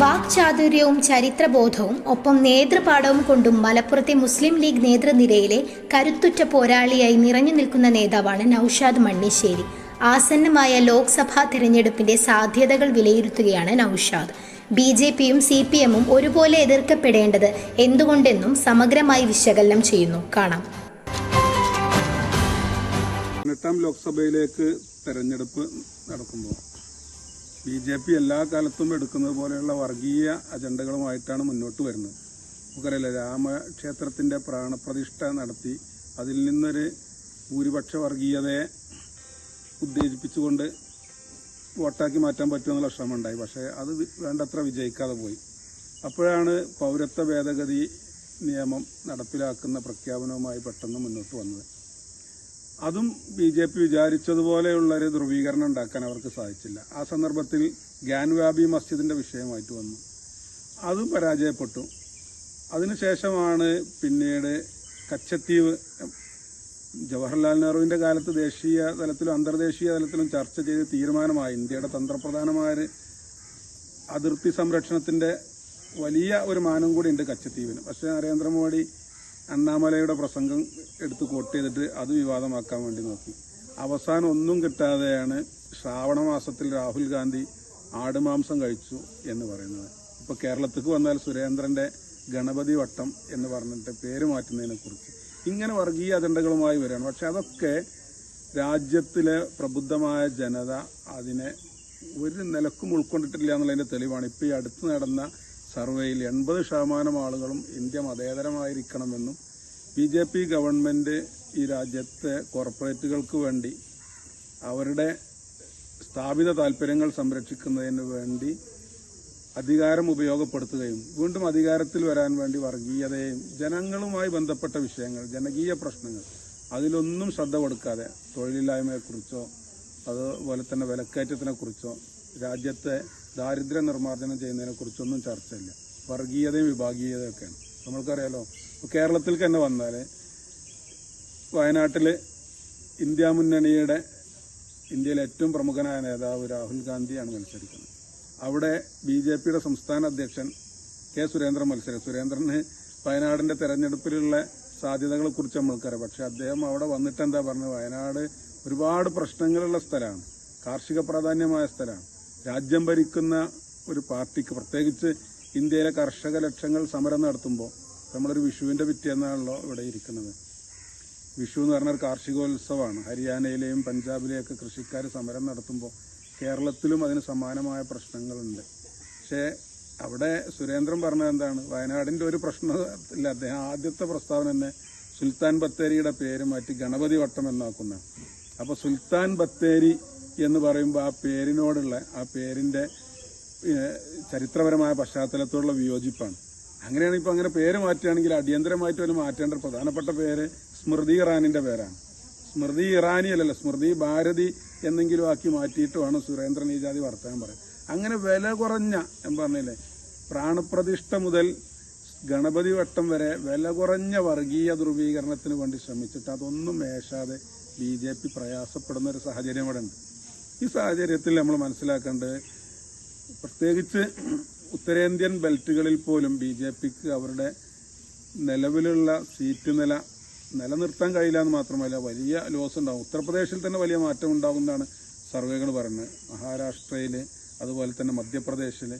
വാക്ചാതുര്യവും ചരിത്രബോധവും ഒപ്പം നേതൃപാഠവും കൊണ്ടും മലപ്പുറത്തെ മുസ്ലിം ലീഗ് നേതൃനിരയിലെ കരുത്തുറ്റ പോരാളിയായി നിറഞ്ഞു നിൽക്കുന്ന നേതാവാണ് നൌഷാദ് മണ്ണിശ്ശേരി. ആസന്നമായ ലോക്സഭാ തിരഞ്ഞെടുപ്പിന്റെ സാധ്യതകൾ വിലയിരുത്തുകയാണ് നൌഷാദ്. ബി ജെ പിയും സി പി എമ്മും ഒരുപോലെ എതിർക്കപ്പെടേണ്ടത് എന്തുകൊണ്ടെന്നും സമഗ്രമായി വിശകലനം ചെയ്യുന്നു. കാണാം. പതിനെട്ടാം ലോക്സഭയിലേക്ക് തെരഞ്ഞെടുപ്പ് നടക്കുമ്പോൾ ബി ജെ പി എല്ലാ കാലത്തും എടുക്കുന്നത് പോലെയുള്ള വർഗീയ അജണ്ടകളുമായിട്ടാണ് മുന്നോട്ട് വരുന്നത്. നമുക്കറിയില്ല രാമക്ഷേത്രത്തിന്റെ പ്രാണപ്രതിഷ്ഠ നടത്തി അതിൽ നിന്നൊരു ഭൂരിപക്ഷ വർഗീയതയെ ഉത്തേജിപ്പിച്ചുകൊണ്ട് വോട്ടാക്കി മാറ്റാൻ പറ്റുമെന്നുള്ള ശ്രമമുണ്ടായി. പക്ഷേ അത് വേണ്ടത്ര വിജയിക്കാതെ പോയി. അപ്പോഴാണ് പൗരത്വ ഭേദഗതി നിയമം നടപ്പിലാക്കുന്ന പ്രഖ്യാപനവുമായി പെട്ടെന്ന് മുന്നോട്ട് വന്നത്. അതും ബി ജെ പി വിചാരിച്ചതുപോലെയുള്ള ഒരു ധ്രുവീകരണം ഉണ്ടാക്കാൻ അവർക്ക് സാധിച്ചില്ല. ആ സന്ദർഭത്തിൽ ഗ്യാൻവാബി മസ്ജിദിന്റെ വിഷയമായിട്ട് വന്നു. അതും പരാജയപ്പെട്ടു. അതിനുശേഷമാണ് പിന്നീട് കച്ചത്തീവ് ജവഹർലാൽ നെഹ്റുവിന്റെ കാലത്ത് ദേശീയ തലത്തിലും അന്തർദേശീയ തലത്തിലും ചർച്ച ചെയ്ത് തീരുമാനമായി ഇന്ത്യയുടെ തന്ത്രപ്രധാനമായ അതിർത്തി സംരക്ഷണത്തിന്റെ വലിയ ഒരു മാനം കൂടി ഉണ്ട് കച്ചത്തീവിന്. പക്ഷേ നരേന്ദ്രമോദി അണ്ണാമലയുടെ പ്രസംഗം എടുത്ത് കോട്ട് ചെയ്തിട്ട് അത് വിവാദമാക്കാൻ വേണ്ടി നോക്കി. അവസാനം ഒന്നും കിട്ടാതെയാണ് ശ്രാവണ മാസത്തിൽ രാഹുൽ ഗാന്ധി ആടുമാംസം കഴിച്ചു എന്ന് പറയുന്നത്. ഇപ്പോൾ കേരളത്തിക്ക് വന്നാൽ സുരേന്ദ്രന്റെ ഗണപതി വട്ടം എന്ന് പറഞ്ഞിട്ട് പേര് മാറ്റുന്നതിനെക്കുറിച്ച് ഇങ്ങനെ വർഗീയ അജണ്ടകളുമായി വരികയാണ്. പക്ഷെ അതൊക്കെ രാജ്യത്തിലെ പ്രബുദ്ധമായ ജനത അതിനെ ഒരു നിലക്കും ഉൾക്കൊണ്ടിട്ടില്ല എന്നുള്ളതിന്റെ തെളിവാണ്. ഇപ്പോൾ ഈ അടുത്ത് നടന്ന സർവേയിൽ എൺപത് ശതമാനം ആളുകളും ഇന്ത്യ മതേതരമായിരിക്കണമെന്നും ബി ജെ പി ഗവൺമെന്റ് ഈ രാജ്യത്തെ കോർപ്പറേറ്റുകൾക്ക് വേണ്ടി അവരുടെ സ്ഥാപിത താല്പര്യങ്ങൾ സംരക്ഷിക്കുന്നതിന് വേണ്ടി അധികാരം ഉപയോഗപ്പെടുത്തുകയും വീണ്ടും അധികാരത്തിൽ വരാൻ വേണ്ടി വർഗീയതയും ജനങ്ങളുമായി ബന്ധപ്പെട്ട വിഷയങ്ങൾ ജനകീയ പ്രശ്നങ്ങൾ അതിലൊന്നും ശ്രദ്ധ കൊടുക്കാതെ തൊഴിലില്ലായ്മയെക്കുറിച്ചോ അതുപോലെ തന്നെ വിലക്കയറ്റത്തിനെക്കുറിച്ചോ രാജ്യത്തെ ദാരിദ്ര്യ നിർമ്മാർജനം ചെയ്യുന്നതിനെ കുറിച്ചൊന്നും ചർച്ചയില്ല. വർഗീയതയും വിഭാഗീയതയും ഒക്കെയാണ്. നമ്മൾക്കറിയാലോ കേരളത്തിൽ തന്നെ വന്നാൽ വയനാട്ടിൽ ഇന്ത്യ മുന്നണിയുടെ ഇന്ത്യയിലെ ഏറ്റവും പ്രമുഖനായ നേതാവ് രാഹുൽ ഗാന്ധിയാണ് മത്സരിക്കുന്നത്. അവിടെ ബി ജെ പിയുടെ സംസ്ഥാന അധ്യക്ഷൻ കെ സുരേന്ദ്രൻ മത്സരം സുരേന്ദ്രന് വയനാടിന്റെ തെരഞ്ഞെടുപ്പിലുള്ള സാധ്യതകളെ കുറിച്ച് നമ്മൾക്കറിയാം. പക്ഷെ അദ്ദേഹം അവിടെ വന്നിട്ട് എന്താ പറഞ്ഞത്? വയനാട് ഒരുപാട് പ്രശ്നങ്ങളുള്ള സ്ഥലമാണ്. കാർഷിക പ്രാധാന്യമായ സ്ഥലമാണ്. രാജ്യം ഭരിക്കുന്ന ഒരു പാർട്ടിക്ക് പ്രത്യേകിച്ച് ഇന്ത്യയിലെ കർഷക ലക്ഷങ്ങൾ സമരം നടത്തുമ്പോൾ നമ്മളൊരു വിഷുവിന്റെ പിറ്റേന്നാണല്ലോ ഇവിടെ ഇരിക്കുന്നത്. വിഷു എന്ന് പറഞ്ഞ ഒരു കാർഷികോത്സവമാണ്. ഹരിയാനയിലെയും പഞ്ചാബിലെയും ഒക്കെ കൃഷിക്കാർ സമരം നടത്തുമ്പോൾ കേരളത്തിലും അതിന് സമാനമായ പ്രശ്നങ്ങളുണ്ട്. പക്ഷേ അവിടെ സുരേന്ദ്രൻ പറഞ്ഞത് എന്താണ്? വയനാടിന്റെ ഒരു പ്രശ്നമില്ല അദ്ദേഹം ആദ്യത്തെ പ്രസ്താവന തന്നെ സുൽത്താൻ ബത്തേരിയുടെ പേര് മാറ്റി ഗണപതി വട്ടം എന്നാക്കുന്ന. അപ്പോൾ സുൽത്താൻ ബത്തേരി എന്ന് പറയുമ്പോൾ ആ പേരിനോടുള്ള ആ പേരിന്റെ ചരിത്രപരമായ പശ്ചാത്തലത്തോടുള്ള വിയോജിപ്പാണ്. അങ്ങനെയാണ് ഇപ്പോൾ അങ്ങനെ പേര് മാറ്റുകയാണെങ്കിൽ അടിയന്തരമായിട്ട് ഒരു മാറ്റേണ്ട പ്രധാനപ്പെട്ട പേര് സ്മൃതി ഇറാനിന്റെ പേരാണ്. സ്മൃതി ഇറാനി അല്ലല്ലോ സ്മൃതി ഭാരതി എന്നെങ്കിലും ആക്കി മാറ്റിയിട്ട് വേണം സുരേന്ദ്രൻ ഈ ജാതി വർത്തമാനം പറയാൻ അങ്ങനെ വില കുറഞ്ഞ ഞാൻ പറഞ്ഞില്ലേ പ്രാണപ്രതിഷ്ഠ മുതൽ ഗണപതി വട്ടം വരെ വില കുറഞ്ഞ വർഗീയ ധ്രുവീകരണത്തിന് വേണ്ടി ശ്രമിച്ചിട്ട് അതൊന്നും മേശാതെ ബി ജെ പി പ്രയാസപ്പെടുന്ന ഒരു സാഹചര്യം ഇവിടെ ഉണ്ട് ഈ സാഹചര്യത്തിൽ നമ്മൾ മനസ്സിലാക്കേണ്ടത് പ്രത്യേകിച്ച് ഉത്തരേന്ത്യൻ ബെൽറ്റുകളിൽ പോലും ബി ജെ പിക്ക് അവരുടെ നിലവിലുള്ള സീറ്റ് നില നിലനിർത്താൻ കഴിയില്ല എന്ന് മാത്രമല്ല വലിയ ലോസ് ഉണ്ടാകും ഉത്തർപ്രദേശിൽ തന്നെ വലിയ മാറ്റം ഉണ്ടാകുന്നതാണ് സർവേകൾ പറയുന്നത്. മഹാരാഷ്ട്രയിൽ അതുപോലെ തന്നെ മധ്യപ്രദേശിൽ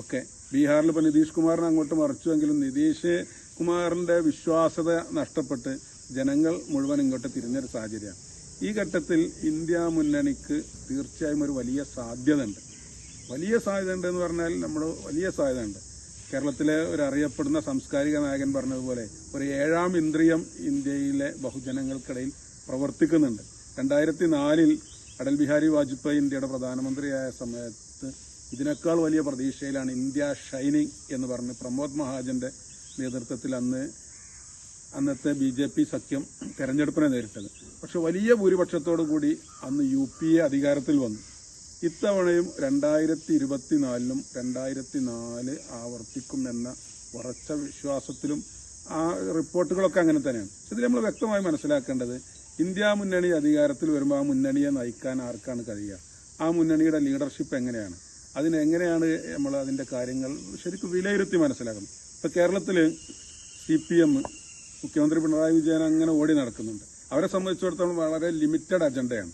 ഒക്കെ ബീഹാറിൽ ഇപ്പോൾ നിതീഷ് കുമാറിനെ അങ്ങോട്ട് മറിച്ചുവെങ്കിലും നിതീഷ് കുമാറിന്റെ വിശ്വാസത നഷ്ടപ്പെട്ട് ജനങ്ങൾ മുഴുവൻ ഇങ്ങോട്ട് തിരിഞ്ഞൊരു സാഹചര്യമാണ്. ഈ ഘട്ടത്തിൽ ഇന്ത്യ മുന്നണിക്ക് തീർച്ചയായും ഒരു വലിയ സാധ്യത ഉണ്ട് വലിയ സാധ്യത ഉണ്ട് എന്ന് പറഞ്ഞാൽ നമ്മൾ വലിയ സാധ്യത ഉണ്ട് കേരളത്തിലെ ഒരു അറിയപ്പെടുന്ന സാംസ്കാരിക നായകൻ പറഞ്ഞതുപോലെ ഒരു ഏഴാം ഇന്ദ്രിയം ഇന്ത്യയിലെ ബഹുജനങ്ങൾക്കിടയിൽ പ്രവർത്തിക്കുന്നുണ്ട്. രണ്ടായിരത്തി നാലിൽ അടൽ ബിഹാരി വാജ്പേയി ഇന്ത്യയുടെ പ്രധാനമന്ത്രിയായ സമയത്ത് ഇതിനേക്കാൾ വലിയ പ്രതീക്ഷയിലാണ് ഇന്ത്യ ഷൈനിങ് എന്ന് പറഞ്ഞ് പ്രമോദ് മഹാജന്റെ നേതൃത്വത്തിൽ അന്ന് അന്നത്തെ ബി ജെ പി സഖ്യം തെരഞ്ഞെടുപ്പിനെ നേരിട്ടത്. പക്ഷെ വലിയ ഭൂരിപക്ഷത്തോടു കൂടി അന്ന് യു പി എ അധികാരത്തിൽ വന്നു. ഇത്തവണയും രണ്ടായിരത്തി ഇരുപത്തിനാലിനും രണ്ടായിരത്തി നാല് ആവർത്തിക്കും എന്ന ഉറച്ച വിശ്വാസത്തിലും ആ റിപ്പോർട്ടുകളൊക്കെ അങ്ങനെ തന്നെയാണ്. ഇതിൽ നമ്മൾ വ്യക്തമായി മനസ്സിലാക്കേണ്ടത് ഇന്ത്യ മുന്നണി അധികാരത്തിൽ വരുമ്പോൾ ആ മുന്നണിയെ നയിക്കാൻ ആർക്കാണ് കഴിയുക? ആ മുന്നണിയുടെ ലീഡർഷിപ്പ് എങ്ങനെയാണ്? അതിനെങ്ങനെയാണ് നമ്മൾ അതിന്റെ കാര്യങ്ങൾ ശരിക്കും വിലയിരുത്തി മനസ്സിലാക്കണം. ഇപ്പം കേരളത്തിൽ സി പി എം മുഖ്യമന്ത്രി പിണറായി വിജയൻ അങ്ങനെ ഓടി നടക്കുന്നുണ്ട്. അവരെ സംബന്ധിച്ചിടത്തോളം വളരെ ലിമിറ്റഡ് അജണ്ടയാണ്.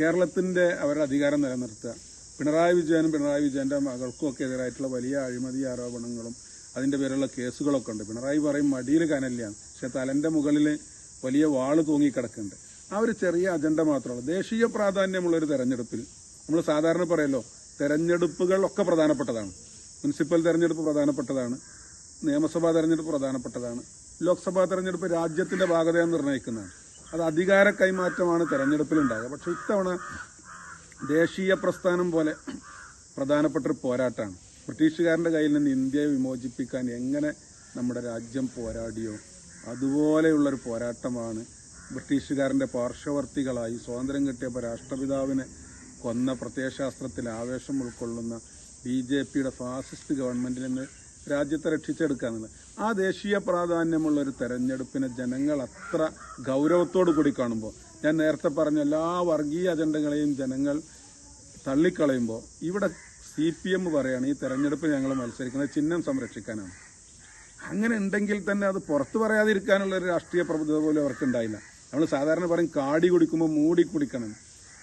കേരളത്തിന്റെ അവരുടെ അധികാരം നിലനിർത്തുക. പിണറായി വിജയനും പിണറായി വിജയന്റെ മകൾക്കും ഒക്കെ എതിരായിട്ടുള്ള വലിയ അഴിമതി ആരോപണങ്ങളും അതിന്റെ പേരുള്ള കേസുകളൊക്കെ ഉണ്ട്. പിണറായി പറയും മടിയിൽ കനല്ലാണ്. പക്ഷെ തലന്റെ മുകളിൽ വലിയ വാൾ തൂങ്ങിക്കിടക്കുന്നുണ്ട്. ആ ഒരു ചെറിയ അജണ്ട മാത്രമാണ് ദേശീയ പ്രാധാന്യമുള്ള ഒരു തെരഞ്ഞെടുപ്പിൽ നമ്മൾ സാധാരണ പറയല്ലോ തെരഞ്ഞെടുപ്പുകളൊക്കെ പ്രധാനപ്പെട്ടതാണ്. മുനിസിപ്പൽ തെരഞ്ഞെടുപ്പ് പ്രധാനപ്പെട്ടതാണ്. നിയമസഭാ തെരഞ്ഞെടുപ്പ് പ്രധാനപ്പെട്ടതാണ്. ലോക്സഭാ തെരഞ്ഞെടുപ്പ് രാജ്യത്തിന്റെ ഭാഗതയെ നിർണയിക്കുന്നതാണ് അത് അധികാര കൈമാറ്റമാണ് തെരഞ്ഞെടുപ്പിൽ ഉണ്ടാകുക പക്ഷെ ഇത്തവണ ദേശീയ പ്രസ്ഥാനം പോലെ പ്രധാനപ്പെട്ട ഒരു പോരാട്ടമാണ്. ബ്രിട്ടീഷുകാരന്റെ കയ്യിൽ നിന്ന് ഇന്ത്യയെ വിമോചിപ്പിക്കാൻ എങ്ങനെ നമ്മുടെ രാജ്യം പോരാടിയോ അതുപോലെയുള്ളൊരു പോരാട്ടമാണ് ബ്രിട്ടീഷുകാരന്റെ പാർശ്വവർത്തികളായി സ്വാതന്ത്ര്യം കിട്ടിയപ്പോൾ രാഷ്ട്രപിതാവിനെ കൊന്ന പ്രത്യയശാസ്ത്രത്തിൽ ആവേശം ഉൾക്കൊള്ളുന്ന ബി ജെ പിയുടെ ഫാസിസ്റ്റ് ഗവൺമെന്റിൽ നിന്ന് രാജ്യത്തെ രക്ഷിച്ചെടുക്കാന്നുള്ളത് ആ ദേശീയ പ്രാധാന്യമുള്ള ഒരു തെരഞ്ഞെടുപ്പിനെ ജനങ്ങൾ അത്ര ഗൗരവത്തോടു കൂടി കാണുമ്പോൾ ഞാൻ നേരത്തെ പറഞ്ഞ എല്ലാ വർഗീയ അജണ്ടകളെയും ജനങ്ങൾ തള്ളിക്കളയുമ്പോൾ ഇവിടെ സി പി എം പറയുകയാണ് ഈ തെരഞ്ഞെടുപ്പിൽ ഞങ്ങൾ മത്സരിക്കുന്നത് ചിഹ്നം സംരക്ഷിക്കാനാണ്. അങ്ങനെ ഉണ്ടെങ്കിൽ തന്നെ അത് പുറത്തു പറയാതിരിക്കാനുള്ള ഒരു രാഷ്ട്രീയ പ്രബുദ്ധത പോലും അവർക്കുണ്ടായില്ല നമ്മൾ സാധാരണ പറയും കാടി കുടിക്കുമ്പോൾ മൂടി കുടിക്കണം.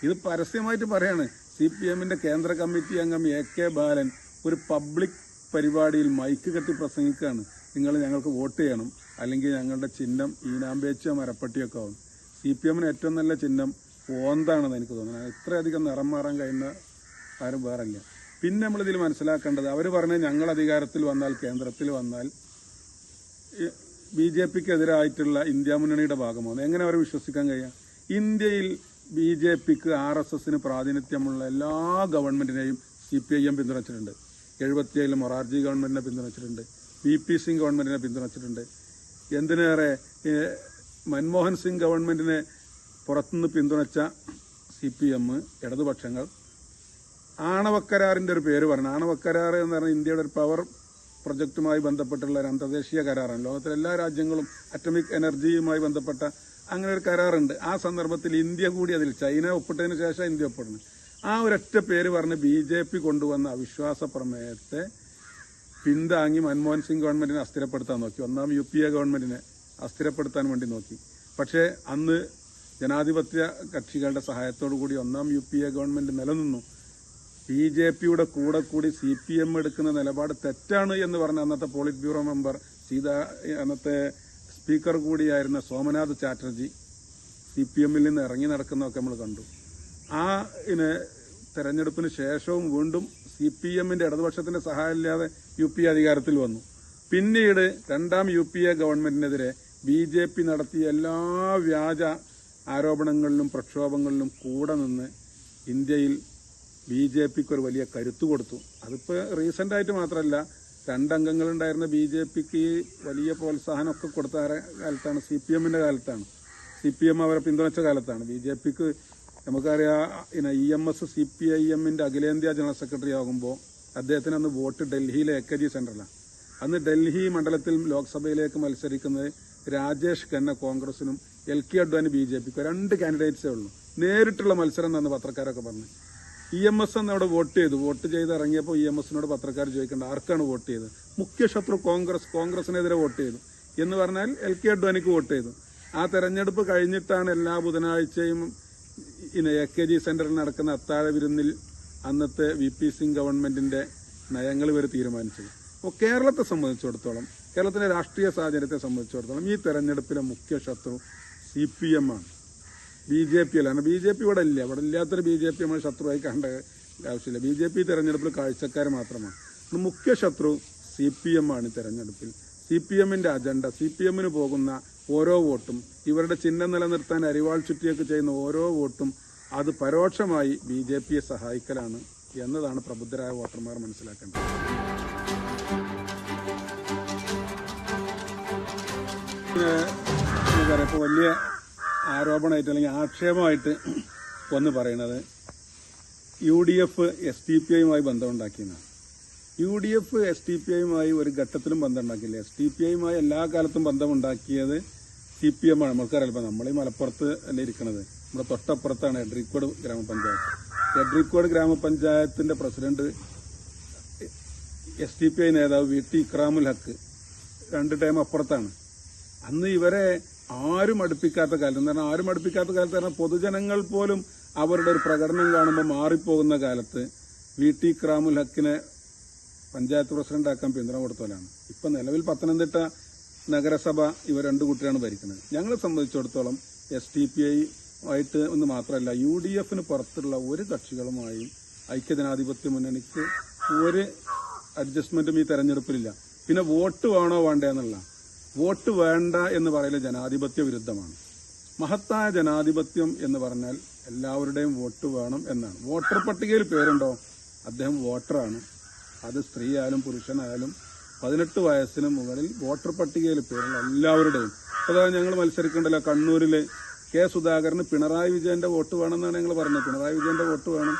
ഇത് പരസ്യമായിട്ട് പറയാണ് സി പി എമ്മിന്റെ കേന്ദ്ര കമ്മിറ്റി അംഗം എ കെ ബാലൻ ഒരു പബ്ലിക് പരിപാടിയിൽ മൈക്ക് കെട്ടി പ്രസംഗിക്കുകയാണ് നിങ്ങൾ ഞങ്ങൾക്ക് വോട്ട് ചെയ്യണം. അല്ലെങ്കിൽ ഞങ്ങളുടെ ചിഹ്നം ഈനാമ്പേച്ച മരപ്പട്ടിയൊക്കെ ആവും. സി പി എമ്മിന് ഏറ്റവും നല്ല ചിഹ്നം ഓന്താണെന്ന് എനിക്ക് തോന്നുന്നത് ഇത്രയധികം നിറം മാറാൻ കഴിയുന്ന ആരും വേറെ ഇല്ല പിന്നെ നമ്മളിതിൽ മനസ്സിലാക്കേണ്ടത് അവർ പറഞ്ഞ ഞങ്ങൾ അധികാരത്തിൽ വന്നാൽ കേന്ദ്രത്തിൽ വന്നാൽ ബി ജെ പിക്ക് എതിരായിട്ടുള്ള ഇന്ത്യ മുന്നണിയുടെ ഭാഗമാണ് എങ്ങനെ അവരെ വിശ്വസിക്കാൻ കഴിയുക ഇന്ത്യയിൽ ബി ജെ പിക്ക് ആർ എസ് എസിന് പ്രാതിനിധ്യമുള്ള എല്ലാ ഗവൺമെന്റിനെയും സി പി ഐ എം പിന്തുണച്ചിട്ടുണ്ട്. എഴുപത്തിയേഴിൽ മൊറാർജി ഗവൺമെന്റിനെ പിന്തുണച്ചിട്ടുണ്ട്. വി പി സിംഗ് ഗവൺമെന്റിനെ പിന്തുണച്ചിട്ടുണ്ട്. എന്തിനേറെ മൻമോഹൻ സിംഗ് ഗവൺമെന്റിനെ പുറത്തുനിന്ന് പിന്തുണച്ച സി പി എം ഇടതുപക്ഷങ്ങൾ ആണവക്കരാറിന്റെ ഒരു പേര് പറഞ്ഞു ആണവക്കരാർ എന്ന് പറഞ്ഞാൽ ഇന്ത്യയുടെ ഒരു പവർ പ്രൊജക്റ്റുമായി ബന്ധപ്പെട്ടുള്ള ഒരു അന്തർദേശീയ കരാറാണ്. ലോകത്തിലെ എല്ലാ രാജ്യങ്ങളും അറ്റമിക് എനർജിയുമായി ബന്ധപ്പെട്ട അങ്ങനെ ഒരു കരാറുണ്ട്. ആ സന്ദർഭത്തിൽ ഇന്ത്യ കൂടി അതിൽ ചൈന ഒപ്പിട്ടതിന് ശേഷം ഇന്ത്യ ഒപ്പിടുന്നത് ആ ഒരൊറ്റ പേര് പറഞ്ഞ് ബി ജെ പി കൊണ്ടുവന്ന അവിശ്വാസ പ്രമേയത്തെ പിന്താങ്ങി മൻമോഹൻ സിംഗ് ഗവൺമെന്റിനെ അസ്ഥിരപ്പെടുത്താൻ നോക്കി. ഒന്നാം യു പി എ ഗവൺമെന്റിനെ അസ്ഥിരപ്പെടുത്താൻ വേണ്ടി നോക്കി. പക്ഷേ അന്ന് ജനാധിപത്യ കക്ഷികളുടെ സഹായത്തോടു കൂടി ഒന്നാം യു പി എ ഗവൺമെന്റ് നിലനിന്നു. ബി ജെ പിയുടെ കൂടെ കൂടി സി പി എം എടുക്കുന്ന നിലപാട് തെറ്റാണ് എന്ന് പറഞ്ഞ അന്നത്തെ പോളിറ്റ് ബ്യൂറോ മെമ്പർ സീതാ അന്നത്തെ സ്പീക്കർ കൂടിയായിരുന്ന സോമനാഥ് ചാറ്റർജി സി പി എമ്മിൽ നിന്ന് ഇറങ്ങി നടക്കുന്നതൊക്കെ നമ്മൾ കണ്ടു. ആ പിന്നെ തെരഞ്ഞെടുപ്പിന് ശേഷവും വീണ്ടും സി പി എമ്മിന്റെ ഇടതുപക്ഷത്തിന്റെ സഹായമില്ലാതെ യു പി അധികാരത്തിൽ വന്നു. പിന്നീട് രണ്ടാം യു പി എ ഗവൺമെന്റിനെതിരെ ബി ജെ പി നടത്തിയ എല്ലാ വ്യാജ ആരോപണങ്ങളിലും പ്രക്ഷോഭങ്ങളിലും കൂടെ നിന്ന് ഇന്ത്യയിൽ ബി ജെ പിക്ക് ഒരു വലിയ കരുത്തു കൊടുത്തു. അതിപ്പോൾ റീസെന്റായിട്ട് മാത്രമല്ല രണ്ടംഗങ്ങളുണ്ടായിരുന്ന ബി ജെ പിക്ക് വലിയ പ്രോത്സാഹനമൊക്കെ കൊടുത്ത കാലത്താണ് സി പി എമ്മിന്റെ കാലത്താണ്. സി പി എം അവരെ പിന്തുണച്ച കാലത്താണ്. ബി ജെ പിക്ക് നമുക്കറിയാം പിന്നെ E M S C P I എമ്മിന്റെ അഖിലേന്ത്യാ ജനറൽ സെക്രട്ടറി ആകുമ്പോൾ അദ്ദേഹത്തിന് അന്ന് വോട്ട് ഡൽഹിയിലെ എ കെ ജി സെന്ററിലാണ് അന്ന് ഡൽഹി മണ്ഡലത്തിൽ ലോക്സഭയിലേക്ക് മത്സരിക്കുന്നത് രാജേഷ് ഖന്ന കോൺഗ്രസിനും L K Advani B J പിക്കും രണ്ട് കാൻഡിഡേറ്റ്സേ ഉള്ളൂ. നേരിട്ടുള്ള മത്സരം എന്നാണ് പത്രക്കാരൊക്കെ പറഞ്ഞു ഇ എം എസ് എന്ന് അവിടെ വോട്ട് ചെയ്തു. വോട്ട് ചെയ്ത് ഇറങ്ങിയപ്പോൾ ഇ എം എസിനോട് പത്രക്കാർ ചോദിക്കേണ്ട ആർക്കാണ് വോട്ട് ചെയ്തത്? മുഖ്യശത്രു കോൺഗ്രസ് കോൺഗ്രസിനെതിരെ വോട്ട് ചെയ്തു. എന്ന് പറഞ്ഞാൽ എൽ കെ അഡ്വാനിക്ക് വോട്ട് ചെയ്തു. ആ തെരഞ്ഞെടുപ്പ് കഴിഞ്ഞിട്ടാണ് എല്ലാ ബുധനാഴ്ചയും ഇന്ന് എ കെ ജി സെന്ററിൽ നടക്കുന്ന അത്താഴ വിരുന്നിൽ അന്നത്തെ വി പി സിംഗ് ഗവൺമെന്റിന്റെ നയങ്ങൾ ഇവർ തീരുമാനിച്ചത്. അപ്പോൾ കേരളത്തെ സംബന്ധിച്ചിടത്തോളം കേരളത്തിന്റെ രാഷ്ട്രീയ സാഹചര്യത്തെ സംബന്ധിച്ചിടത്തോളം ഈ തെരഞ്ഞെടുപ്പിലെ മുഖ്യ ശത്രു സി പി എം ആണ്. ബി ജെ പി അല്ല. ബി ജെ പി ഇവിടെ ഇല്ല. ഇവിടെ ഇല്ലാത്തൊരു ബി ജെ പി നമ്മൾ ശത്രുവായി കണ്ട ആവശ്യമില്ല. ബി ജെ പി തെരഞ്ഞെടുപ്പിൽ കാഴ്ചക്കാർ മാത്രമാണ്. മുഖ്യ ശത്രു സി പി എം ആണ് തെരഞ്ഞെടുപ്പിൽ. സി പി എമ്മിന്റെ അജണ്ട സി പി എമ്മിന് പോകുന്ന ഓരോ വോട്ടും ഇവരുടെ ചിഹ്നം നിലനിർത്താൻ അരിവാൾ ചുറ്റിയൊക്കെ ചെയ്യുന്ന ഓരോ വോട്ടും അത് പരോക്ഷമായി ബി ജെ പിയെ സഹായിക്കലാണ് എന്നതാണ് പ്രബുദ്ധരായ വോട്ടർമാർ മനസ്സിലാക്കേണ്ടത്. ഇപ്പോൾ വലിയ ആരോപണമായിട്ട് അല്ലെങ്കിൽ ആക്ഷേപമായിട്ട് ഒന്ന് പറയുന്നത് U D F S D P ഐയുമായി ബന്ധമുണ്ടാക്കിയെന്നാണ്. U D F S D P ഐയുമായി ഒരു ഘട്ടത്തിലും ബന്ധമുണ്ടാക്കില്ല എസ് ഡി പി ഐയുമായി എല്ലാ കാലത്തും ബന്ധമുണ്ടാക്കിയത് സി പി എം ആണ്. നമുക്കറിയാം ഇപ്പം നമ്മൾ ഈ മലപ്പുറത്ത് അല്ലേ ഇരിക്കുന്നത് നമ്മുടെ തൊട്ടപ്പുറത്താണ് എഡ്രിക്കോട് ഗ്രാമപഞ്ചായത്ത്. എഡ്രിക്കോട് ഗ്രാമപഞ്ചായത്തിന്റെ president S D P I നേതാവ് വി ടി ഇക്രാമുൽ ഹക്ക് രണ്ട് ടൈം അപ്പുറത്താണ്. അന്ന് ഇവരെ ആരും അടുപ്പിക്കാത്ത കാലത്ത് എന്ന് പറഞ്ഞാൽ ആരും അടുപ്പിക്കാത്ത കാലത്ത് പറഞ്ഞാൽ പൊതുജനങ്ങൾ പോലും അവരുടെ ഒരു പ്രകടനം കാണുമ്പോൾ മാറിപ്പോകുന്ന കാലത്ത് വി ടി ഇക്രാമുൽ ഹക്കിനെ പഞ്ചായത്ത് പ്രസിഡന്റാക്കാൻ പിന്തുണ കൊടുത്തവരാണ്. ഇപ്പൊ നിലവിൽ പത്തനംതിട്ട നഗരസഭ ഇവർ രണ്ടു കുട്ടിയാണ് ഭരിക്കുന്നത്. ഞങ്ങളെ സംബന്ധിച്ചിടത്തോളം എസ് ടി പി ഐ ആയിട്ട് എന്ന് മാത്രമല്ല യു ഡി എഫിന് പുറത്തുള്ള ഒരു കക്ഷികളുമായും ഐക്യജനാധിപത്യ മുന്നണിക്ക് ഒരു അഡ്ജസ്റ്റ്മെന്റും ഈ തെരഞ്ഞെടുപ്പിലില്ല. പിന്നെ വോട്ട് വേണോ വേണ്ടേ എന്നുള്ള. വോട്ട് വേണ്ട എന്ന് പറയുന്നത് ജനാധിപത്യ വിരുദ്ധമാണ്. മഹത്തായ ജനാധിപത്യം എന്ന് പറഞ്ഞാൽ എല്ലാവരുടെയും വോട്ട് വേണം എന്നാണ്. വോട്ടർ പട്ടികയിൽ പേരുണ്ടോ? അദ്ദേഹം വോട്ടറാണ്. അത് സ്ത്രീ ആയാലും പുരുഷനായാലും പതിനെട്ട് വയസ്സിന് മുകളിൽ വോട്ടർ പട്ടികയിൽ പേരുള്ള എല്ലാവരുടെയും. അതായത് ഞങ്ങൾ മത്സരിക്കേണ്ടല്ലോ കണ്ണൂരിൽ. കെ സുധാകരന് പിണറായി വിജയന്റെ വോട്ട് വേണമെന്നാണ് ഞങ്ങൾ പറഞ്ഞത്. പിണറായി വിജയന്റെ വോട്ട് വേണം.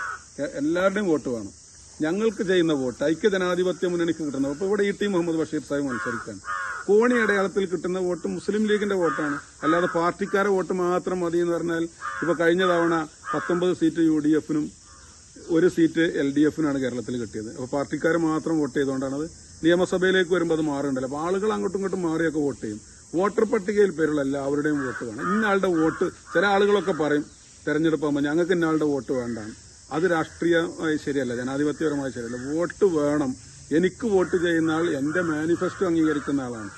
എല്ലാവരുടെയും വോട്ട് വേണം. ഞങ്ങൾക്ക് ചെയ്യുന്ന വോട്ട് ഐക്യ ജനാധിപത്യ മുന്നണിക്ക് കിട്ടുന്ന ഇപ്പൊ ഇവിടെ ഇ ടി മുഹമ്മദ് ബഷീർ സാഹിബ് മത്സരിക്കാൻ. കോണി അടയാളത്തിൽ കിട്ടുന്ന വോട്ട് മുസ്ലിം ലീഗിന്റെ വോട്ടാണ്. അല്ലാതെ പാർട്ടിക്കാരെ വോട്ട് മാത്രം മതി എന്ന് പറഞ്ഞാൽ ഇപ്പൊ കഴിഞ്ഞ തവണ പത്തൊമ്പത് സീറ്റ് യു ഡി എഫിനും ഒരു സീറ്റ് എൽ ഡി എഫിനാണ് കേരളത്തിൽ കിട്ടിയത്. അപ്പോൾ പാർട്ടിക്കാർ മാത്രം വോട്ട് ചെയ്തുകൊണ്ടാണ് അത് നിയമസഭയിലേക്ക് വരുമ്പോൾ അത് മാറുന്നുണ്ടല്ലോ. അപ്പോൾ ആളുകൾ അങ്ങോട്ടും ഇങ്ങോട്ടും മാറിയൊക്കെ വോട്ട് ചെയ്യും. വോട്ടർ പട്ടികയിൽ പേരുള്ള എല്ലാവരുടെയും വോട്ട് വേണം. ഇന്നാളുടെ വോട്ട് ചില ആളുകളൊക്കെ പറയും തെരഞ്ഞെടുപ്പ് ആകുമ്പോൾ ഞങ്ങൾക്ക് ഇന്നാളുടെ വോട്ട് വേണ്ട അത് രാഷ്ട്രീയമായി ശരിയല്ല ജനാധിപത്യപരമായി ശരിയല്ല. വോട്ട് വേണം. എനിക്ക് വോട്ട് ചെയ്യുന്ന ആൾ എന്റെ മാനിഫെസ്റ്റോ അംഗീകരിക്കുന്ന ആളാണ്.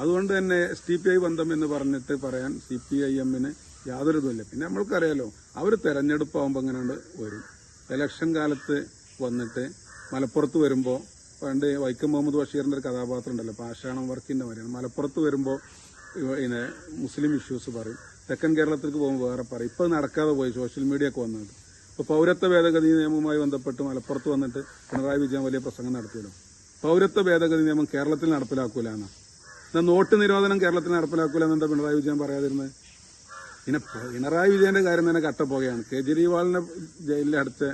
അതുകൊണ്ട് തന്നെ എസ് ടി പി ഐ ബന്ധം എന്ന് പറഞ്ഞിട്ട് പറയാൻ സി പി ഐ എമ്മിന് യാതൊരു ഇതുമില്ല. പിന്നെ നമ്മൾക്കറിയാലോ അവർ തെരഞ്ഞെടുപ്പ് ആകുമ്പോൾ എങ്ങനെയാണ് വരും. ഇലക്ഷൻ കാലത്ത് വന്നിട്ട് മലപ്പുറത്ത് വരുമ്പോൾ പണ്ട് വൈക്കം മുഹമ്മദ് ബഷീറിന്റെ ഒരു കഥാപാത്രം ഉണ്ടല്ലോ പാഷാണം വർക്കിന്റെ മാതിരിയാണ് മലപ്പുറത്ത് വരുമ്പോൾ പിന്നെ മുസ്ലിം ഇഷ്യൂസ് പറയും. തെക്കൻ കേരളത്തിലേക്ക് പോകുമ്പോൾ വേറെ പറയും. ഇപ്പൊ നടക്കാതെ പോയി സോഷ്യൽ മീഡിയ ഒക്കെ വന്നത് ഇപ്പൊ പൗരത്വ ഭേദഗതി നിയമവുമായി ബന്ധപ്പെട്ട് മലപ്പുറത്ത് വന്നിട്ട് പിണറായി വിജയൻ വലിയ പ്രസംഗം നടത്തിയല്ലോ. പൗരത്വ ഭേദഗതി നിയമം കേരളത്തിൽ നടപ്പിലാക്കൂല എന്നാ. നോട്ട് നിരോധനം കേരളത്തിൽ നടപ്പിലാക്കൂല എന്നെന്താ പിണറായി വിജയൻ പറയാതിരുന്നത് പിന്നെ പിണറായി വിജയന്റെ കാര്യം തന്നെ കട്ടപ്പോകയാണ് കേജ്രിവാളിനെ ജയിലിൽ അടച്ച്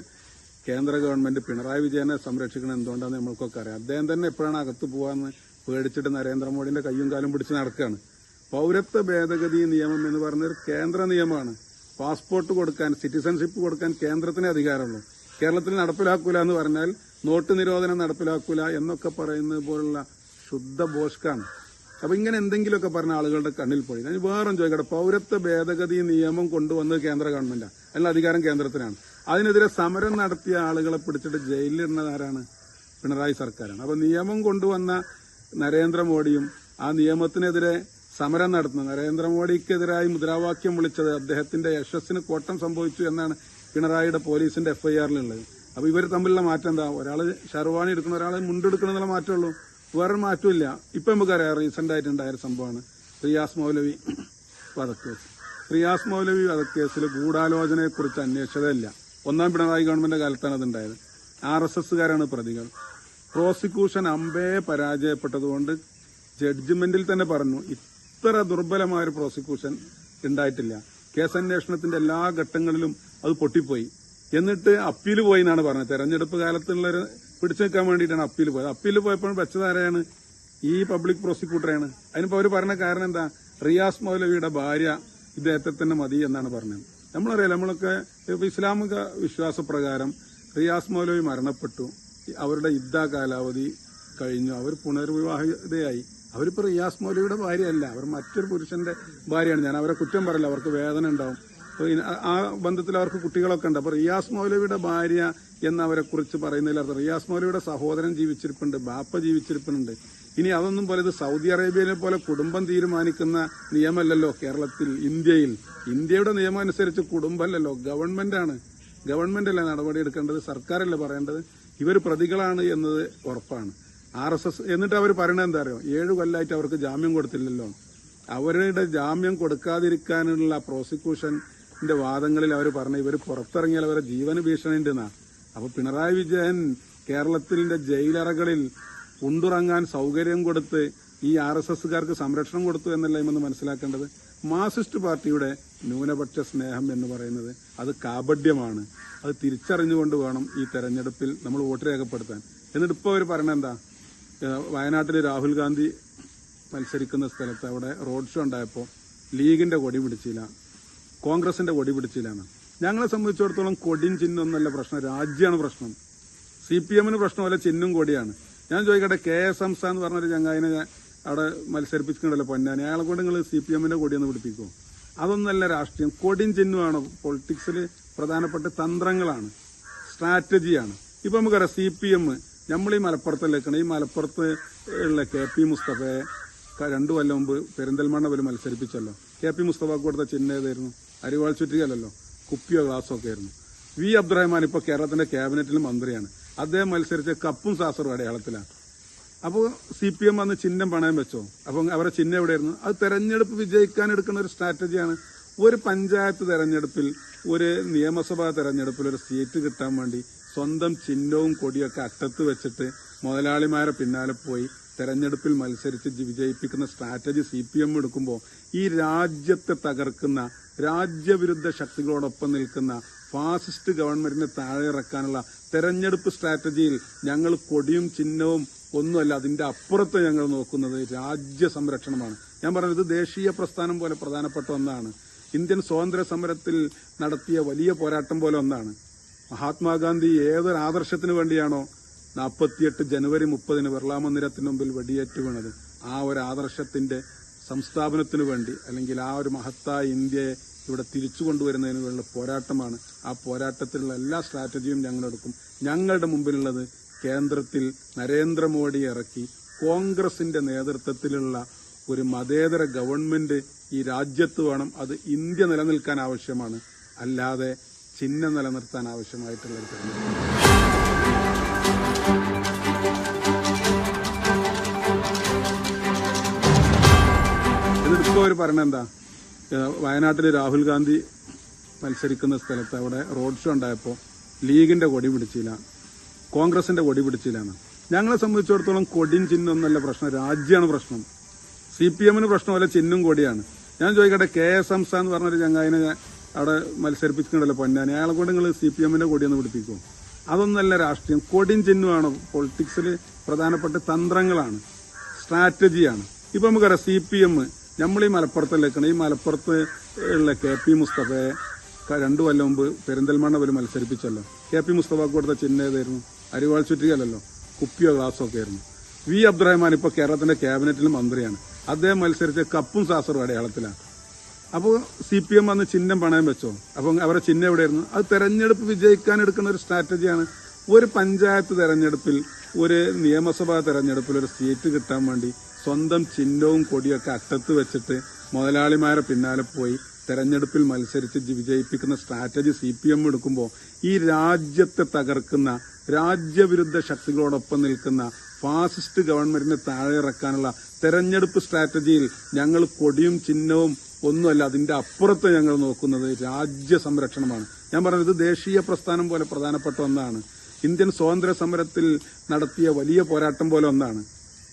കേന്ദ്ര ഗവൺമെന്റ് പിണറായി വിജയനെ സംരക്ഷിക്കണം എന്തുകൊണ്ടാന്ന് നമ്മൾക്കൊക്കെ അറിയാം. അദ്ദേഹം തന്നെ എപ്പോഴാണ് അകത്ത് പോവാന്ന് പേടിച്ചിട്ട് നരേന്ദ്രമോദിന്റെ കയ്യും കാലും പിടിച്ച് നടക്കുകയാണ് പൗരത്വ ഭേദഗതി നിയമം എന്ന് പറഞ്ഞൊരു കേന്ദ്ര നിയമമാണ്. പാസ്പോർട്ട് കൊടുക്കാൻ സിറ്റിസൺഷിപ്പ് കൊടുക്കാൻ കേന്ദ്രത്തിന് അധികാരമുള്ളൂ. കേരളത്തിൽ നടപ്പിലാക്കൂല എന്ന് പറഞ്ഞാൽ നോട്ട് നിരോധനം നടപ്പിലാക്കൂല എന്നൊക്കെ പറയുന്നത് പോലുള്ള ശുദ്ധ ബോഷ്കാണ്. അപ്പൊ ഇങ്ങനെ എന്തെങ്കിലുമൊക്കെ പറഞ്ഞ ആളുകളുടെ കണ്ണിൽ പോയി. ഞാൻ വേറെ ചോദിക്കട്ടെ പൗരത്വ ഭേദഗതി നിയമം കൊണ്ടുവന്നത് കേന്ദ്ര ഗവൺമെന്റാണ് അല്ല അധികാരം കേന്ദ്രത്തിനാണ്. അതിനെതിരെ സമരം നടത്തിയ ആളുകളെ പിടിച്ചിട്ട് ജയിലിലിടുന്നത് ആരാണ് പിണറായി സർക്കാരാണ്. അപ്പൊ നിയമം കൊണ്ടുവന്ന നരേന്ദ്രമോദിയും ആ നിയമത്തിനെതിരെ സമരം നടത്തുന്നത് നരേന്ദ്രമോദിക്കെതിരായി മുദ്രാവാക്യം വിളിച്ചത് അദ്ദേഹത്തിന്റെ യശസ്സിന് കോട്ടം സംഭവിച്ചു എന്നാണ് പിണറായിയുടെ പോലീസിന്റെ എഫ്ഐആറിലുള്ളത്. അപ്പൊ ഇവർ തമ്മിലുള്ള മാറ്റം എന്താ? ഒരാൾ ഷർവാണി എടുക്കുന്ന ഒരാളെ മുണ്ടെടുക്കണമെന്നുള്ള മാറ്റമുള്ളൂ. വേറെ മാറ്റമില്ല ഇപ്പൊ നമുക്കറിയാം റീസെന്റ് ആയിട്ടുണ്ടായ ഒരു സംഭവമാണ്. റിയാസ് മൗലവി വധക്കേസ്. റിയാസ് മൗലവി വധക്കേസിൽ ഗൂഢാലോചനയെക്കുറിച്ച് അന്വേഷിച്ചതല്ല ഒന്നാം പിണറായി ഗവൺമെന്റ് കാലത്താണ് അത് ഉണ്ടായത് ആർ എസ് എസ്സുകാരാണ് പ്രതികൾ. പ്രോസിക്യൂഷൻ അമ്പേ പരാജയപ്പെട്ടതുകൊണ്ട് ജഡ്ജ്മെന്റിൽ തന്നെ പറഞ്ഞു ഇത്ര ദുർബലമായ ഒരു പ്രോസിക്യൂഷൻ ഉണ്ടായിട്ടില്ല. കേസന്വേഷണത്തിന്റെ എല്ലാ ഘട്ടങ്ങളിലും അത് പൊട്ടിപ്പോയി. എന്നിട്ട് അപ്പീൽ പോയി എന്നാണ് പറഞ്ഞത്. തെരഞ്ഞെടുപ്പ് കാലത്തുള്ളൊരു പിടിച്ചു നിൽക്കാൻ വേണ്ടിയിട്ടാണ് അപ്പീൽ പോയത്. അപ്പീൽ പോയപ്പോൾ വെച്ചതാരെയാണ് ഈ പബ്ലിക് പ്രോസിക്യൂട്ടറാണ് അതിനിപ്പോൾ അവർ പറഞ്ഞ കാരണം എന്താ? റിയാസ് മൗലവിയുടെ ഭാര്യ ഇദ്ദേഹത്തെ തന്നെ മതി എന്നാണ് പറഞ്ഞത്. നമ്മളറിയാം നമ്മളൊക്കെ ഇസ്ലാമിക വിശ്വാസപ്രകാരം റിയാസ് മൗലവി മരണപ്പെട്ടു. അവരുടെ യുദ്ധ കാലാവധി കഴിഞ്ഞു. അവർ പുനർവിവാഹിതയായി. അവരിപ്പോൾ റിയാസ് മൗലവിയുടെ ഭാര്യയല്ല. അവർ മറ്റൊരു പുരുഷന്റെ ഭാര്യയാണ്. ഞാൻ അവരെ കുറ്റം പറയില്ല. അവർക്ക് വേദന ഉണ്ടാവും. ആ- ബന്ധത്തിൽ അവർക്ക് കുട്ടികളൊക്കെ ഉണ്ട്. അപ്പൊ റിയാസ് മൗലവിയുടെ ഭാര്യ എന്നവരെ കുറിച്ച് പറയുന്നതിൽ റിയാസ് മൗലവിയുടെ സഹോദരൻ ജീവിച്ചിരിപ്പുണ്ട് ബാപ്പ ജീവിച്ചിരിപ്പുണ്ട്. ഇനി അതൊന്നും പോലെ ഇത് സൗദി അറേബ്യയിലെ പോലെ കുടുംബം തീരുമാനിക്കുന്ന നിയമമല്ലല്ലോ കേരളത്തിൽ ഇന്ത്യയിൽ. ഇന്ത്യയുടെ നിയമം അനുസരിച്ച് കുടുംബമല്ലല്ലോ ഗവൺമെന്റാണ്. ഗവൺമെന്റ് അല്ല നടപടി എടുക്കേണ്ടത് സർക്കാരല്ല പറയേണ്ടത്? ഇവർ പ്രതികളാണ് എന്നത് ഉറപ്പാണ്. ആർ എസ് എസ് എന്നിട്ട് അവർ പറയണത് എന്താ അറിയോ? ഏഴു കൊല്ലമായിട്ട് അവർക്ക് ജാമ്യം കൊടുത്തില്ലല്ലോ. അവരുടെ ജാമ്യം കൊടുക്കാതിരിക്കാനുള്ള പ്രോസിക്യൂഷന്റെ വാദങ്ങളിൽ അവർ പറഞ്ഞു ഇവർ പുറത്തിറങ്ങിയാൽ അവരുടെ ജീവന് ഭീഷണി ഉണ്ടെന്നാ അപ്പൊ പിണറായി വിജയൻ കേരളത്തിന്റെ ജയിലറകളിൽ ഉണ്ടുറങ്ങാൻ സൗകര്യം കൊടുത്ത് ഈ ആർ എസ് എസുകാർക്ക് സംരക്ഷണം കൊടുത്തു എന്നല്ല ഇമെന്ന് മനസ്സിലാക്കേണ്ടത്? മാർസിസ്റ്റ് പാർട്ടിയുടെ ന്യൂനപക്ഷ സ്നേഹം എന്ന് പറയുന്നത് അത് കാപഡ്യമാണ് അത് തിരിച്ചറിഞ്ഞുകൊണ്ട് വേണം ഈ തെരഞ്ഞെടുപ്പിൽ നമ്മൾ വോട്ട് രേഖപ്പെടുത്താൻ. എന്നിട്ട് ഇപ്പോൾ അവർ പറയണത് എന്താ? വയനാട്ടിൽ രാഹുൽ ഗാന്ധി മത്സരിക്കുന്ന സ്ഥലത്ത് അവിടെ റോഡ് ഷോ ഉണ്ടായപ്പോൾ ലീഗിന്റെ കൊടി പിടിച്ചില്ല. കോൺഗ്രസിന്റെ കൊടി പിടിച്ചില്ല എന്ന് ഞങ്ങളെ സംബന്ധിച്ചിടത്തോളം കൊടിയും ചിഹ്നം ഒന്നല്ല പ്രശ്നം. രാജ്യമാണ് പ്രശ്നം. സി പി എമ്മിന് പ്രശ്നമല്ല ചിഹ്നം കൊടിയാണ്. ഞാൻ ചോദിക്കട്ടെ കെ എസ് എം എന്ന് പറഞ്ഞൊരു ചങ്ങായിനെ അവിടെ മത്സരിപ്പിച്ചിട്ടുണ്ടല്ലോ പൊന്നാനി. അയാളെ കൊണ്ട് നിങ്ങൾ സി പി എമ്മിന്റെ കൊടിയൊന്ന് പിടിപ്പിക്കുമോ അതൊന്നല്ല രാഷ്ട്രീയം. കൊടിയും ചിഹ്നമാണ് പൊളിറ്റിക്സിൽ പ്രധാനപ്പെട്ട തന്ത്രങ്ങളാണ്. സ്ട്രാറ്റജിയാണ്. ഇപ്പൊ നമുക്കറിയാം സി പി എം നമ്മൾ ഈ മലപ്പുറത്ത് ഈ മലപ്പുറത്ത് ഉള്ള കെ പി മുസ്തഫയെ രണ്ടു കൊല്ലം മുമ്പ് പെരിന്തൽമണ്ണ പോലും മത്സരിപ്പിച്ചല്ലോ. കെ പി മുസ്തഫക്ക് കൊടുത്ത ചിഹ്നം ഏതായിരുന്നു? അരിവാൾ ചുറ്റികയല്ലല്ലോ കുപ്പിയോ ഗ്ലാസോ ഒക്കെ ആയിരുന്നു. വി അബ്ദുറഹ്മാൻ ഇപ്പൊ കേരളത്തിന്റെ ക്യാബിനറ്റിൽ മന്ത്രിയാണ്. അദ്ദേഹം മത്സരിച്ച കപ്പും സാസറും അടയാളത്തിലാണ്. അപ്പോൾ സി പി എം അന്ന് ചിഹ്നം പണയം വെച്ചോ? അപ്പം അവരുടെ ചിഹ്നം എവിടെയായിരുന്നു? അത് തെരഞ്ഞെടുപ്പ് വിജയിക്കാൻ എടുക്കുന്ന ഒരു സ്ട്രാറ്റജിയാണ്. ഒരു പഞ്ചായത്ത് തെരഞ്ഞെടുപ്പിൽ ഒരു നിയമസഭാ തെരഞ്ഞെടുപ്പിൽ ഒരു സീറ്റ് കിട്ടാൻ വേണ്ടി സ്വന്തം ചിഹ്നവും കൊടിയൊക്കെ അറ്റത്ത് വെച്ചിട്ട് മുതലാളിമാരെ പിന്നാലെ പോയി തെരഞ്ഞെടുപ്പിൽ മത്സരിച്ച് വിജയിപ്പിക്കുന്ന സ്ട്രാറ്റജി സി പി എം എടുക്കുമ്പോൾ ഈ രാജ്യത്തെ തകർക്കുന്ന രാജ്യവിരുദ്ധ ശക്തികളോടൊപ്പം നിൽക്കുന്ന ഫാസിസ്റ്റ് ഗവൺമെന്റിനെ താഴെ ഇറക്കാനുള്ള തെരഞ്ഞെടുപ്പ് സ്ട്രാറ്റജിയിൽ ഞങ്ങൾ കൊടിയും ചിഹ്നവും ഒന്നുമല്ല അതിന്റെ അപ്പുറത്ത് ഞങ്ങൾ നോക്കുന്നത് രാജ്യ സംരക്ഷണമാണ്. ഞാൻ പറഞ്ഞത് ദേശീയ പ്രസ്ഥാനം പോലെ പ്രധാനപ്പെട്ട ഒന്നാണ്. ഇന്ത്യൻ സ്വാതന്ത്ര്യ സമരത്തിൽ നടത്തിയ വലിയ പോരാട്ടം പോലെ ഒന്നാണ്. മഹാത്മാഗാന്ധി ഏതൊരു ആദർശത്തിന് വേണ്ടിയാണോ നാൽപ്പത്തിയെട്ട് ജനുവരി മുപ്പതിന് ബിർളാ മന്ദിരത്തിന് മുമ്പിൽ വെടിയേറ്റ് വീണത്. ആ ഒരു ആദർശത്തിന്റെ സംസ്ഥാപനത്തിനു വേണ്ടി അല്ലെങ്കിൽ ആ ഒരു മഹത്തായ ഇന്ത്യയെ ഇവിടെ തിരിച്ചു കൊണ്ടുവരുന്നതിനുള്ള പോരാട്ടമാണ്. ആ പോരാട്ടത്തിലുള്ള എല്ലാ സ്ട്രാറ്റജിയും ഞങ്ങളെടുക്കും. ഞങ്ങളുടെ മുമ്പിലുള്ളത് കേന്ദ്രത്തിൽ നരേന്ദ്രമോദി ഇറക്കി കോൺഗ്രസിന്റെ നേതൃത്വത്തിലുള്ള ഒരു മതേതര ഗവൺമെന്റ് ഈ രാജ്യത്ത് വേണം. അത് ഇന്ത്യ നിലനിൽക്കാൻ ആവശ്യമാണ്. അല്ലാതെ ചിഹ്നം നിലനിർത്താൻ ആവശ്യമായിട്ടുള്ള ഒരു തെരഞ്ഞെടുപ്പ് വയനാട്ടിൽ രാഹുൽ ഗാന്ധി മത്സരിക്കുന്ന സ്ഥലത്ത് അവിടെ റോഡ് ഷോ ഉണ്ടായപ്പോൾ ലീഗിന്റെ കൊടി പിടിച്ചില്ല കോൺഗ്രസിന്റെ കൊടി പിടിച്ചില്ലാണ് ഞങ്ങളെ സംബന്ധിച്ചിടത്തോളം കൊടിയും ചിഹ്നം ഒന്നല്ല പ്രശ്നം രാജ്യമാണ് പ്രശ്നം. സി പി എമ്മിന് പ്രശ്നമല്ല ചിഹ്നം കൊടിയാണ്. ഞാൻ ചോദിക്കട്ടെ കെ എസ് ഹംസ എന്ന് പറഞ്ഞൊരു ചങ്ങായിനെ അവിടെ മത്സരിപ്പിച്ചിട്ടുണ്ടല്ലോ പൊന്നാനി അയാളെ കൊണ്ട് നിങ്ങൾ സി പി എമ്മിന്റെ കൊടിയൊന്ന് പിടിപ്പിക്കും അതൊന്നല്ല രാഷ്ട്രീയം. കൊടിയും ചിഹ്നമാണ് പൊളിറ്റിക്സിൽ പ്രധാനപ്പെട്ട തന്ത്രങ്ങളാണ്. സ്ട്രാറ്റജിയാണ്. ഇപ്പം നമുക്കറിയാം സി പി എം നമ്മൾ ഈ മലപ്പുറത്തിലേക്കാണ് ഈ മലപ്പുറത്ത് ഉള്ള കെ പി മുസ്തഫയെ രണ്ടു കൊല്ലം മുമ്പ് പെരിന്തൽമണ്ണ പോലും മത്സരിപ്പിച്ചല്ലോ. കെ പി മുസ്തഫ കൊടുത്ത ചിഹ്നം ഏതായിരുന്നു? അരിവാൾ ചുറ്റികയല്ലല്ലോ കുപ്പിയോ ഗ്ലാസോ ഒക്കെ ആയിരുന്നു. വി. അബ്ദുറഹ്മാൻ ഇപ്പോൾ കേരളത്തിന്റെ ക്യാബിനറ്റിൽ മന്ത്രിയാണ്. അദ്ദേഹം മത്സരിച്ച കപ്പും സാസറും അടയാളത്തിലാണ്. അപ്പോൾ സി പി എം അന്ന് ചിഹ്നം പണയം വെച്ചോ? അപ്പം അവരുടെ ചിഹ്നം എവിടെയായിരുന്നു? അത് തെരഞ്ഞെടുപ്പ് വിജയിക്കാൻ എടുക്കുന്ന ഒരു സ്ട്രാറ്റജിയാണ് ഒരു പഞ്ചായത്ത് തെരഞ്ഞെടുപ്പിൽ ഒരു നിയമസഭാ തെരഞ്ഞെടുപ്പിൽ ഒരു സീറ്റ് കിട്ടാൻ വേണ്ടി സ്വന്തം ചിഹ്നവും കൊടിയൊക്കെ അറ്റത്ത് വെച്ചിട്ട് മുതലാളിമാരെ പിന്നാലെ പോയി തെരഞ്ഞെടുപ്പിൽ മത്സരിച്ച് വിജയിപ്പിക്കുന്ന സ്ട്രാറ്റജി സി പി എം എടുക്കുമ്പോൾ ഈ രാജ്യത്തെ തകർക്കുന്ന രാജ്യവിരുദ്ധ ശക്തികളോടൊപ്പം നിൽക്കുന്ന ഫാസിസ്റ്റ് ഗവൺമെന്റിനെ താഴെ ഇറക്കാനുള്ള തെരഞ്ഞെടുപ്പ് സ്ട്രാറ്റജിയിൽ ഞങ്ങൾ കൊടിയും ചിഹ്നവും ഒന്നുമല്ല അതിന്റെ അപ്പുറത്ത് ഞങ്ങൾ നോക്കുന്നത് രാജ്യ സംരക്ഷണമാണ്. ഞാൻ പറഞ്ഞത് ദേശീയ പ്രസ്ഥാനം പോലെ പ്രധാനപ്പെട്ട ഒന്നാണ്. ഇന്ത്യൻ സ്വാതന്ത്ര്യ സമരത്തിൽ നടത്തിയ വലിയ പോരാട്ടം പോലെ ഒന്നാണ്.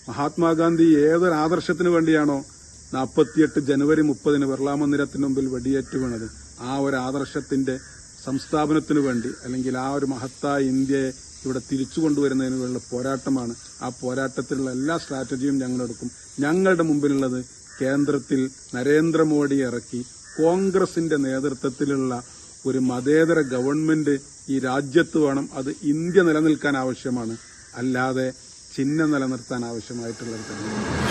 മഹാത്മാഗാന്ധി ഏതൊരു ആദർശത്തിന് വേണ്ടിയാണോ നാൽപ്പത്തിയെട്ട് ജനുവരി മുപ്പതിന് ബിർളാ മുമ്പിൽ വെടിയേറ്റ് വീണത്. ആ ഒരു ആദർശത്തിന്റെ സംസ്ഥാപനത്തിനു വേണ്ടി അല്ലെങ്കിൽ ആ ഒരു മഹത്തായ ഇന്ത്യയെ ഇവിടെ തിരിച്ചു കൊണ്ടുവരുന്നതിന് പോരാട്ടമാണ്. ആ പോരാട്ടത്തിലുള്ള എല്ലാ സ്ട്രാറ്റജിയും ഞങ്ങളെടുക്കും. ഞങ്ങളുടെ മുമ്പിലുള്ളത് കേന്ദ്രത്തിൽ നരേന്ദ്രമോദി ഇറക്കി കോൺഗ്രസിന്റെ നേതൃത്വത്തിലുള്ള ഒരു മതേതര ഗവൺമെന്റ് ഈ രാജ്യത്ത് വേണം. അത് ഇന്ത്യ നിലനിൽക്കാൻ ആവശ്യമാണ്. അല്ലാതെ ചിഹ്നം നിലനിർത്താൻ ആവശ്യമായിട്ടുള്ളത്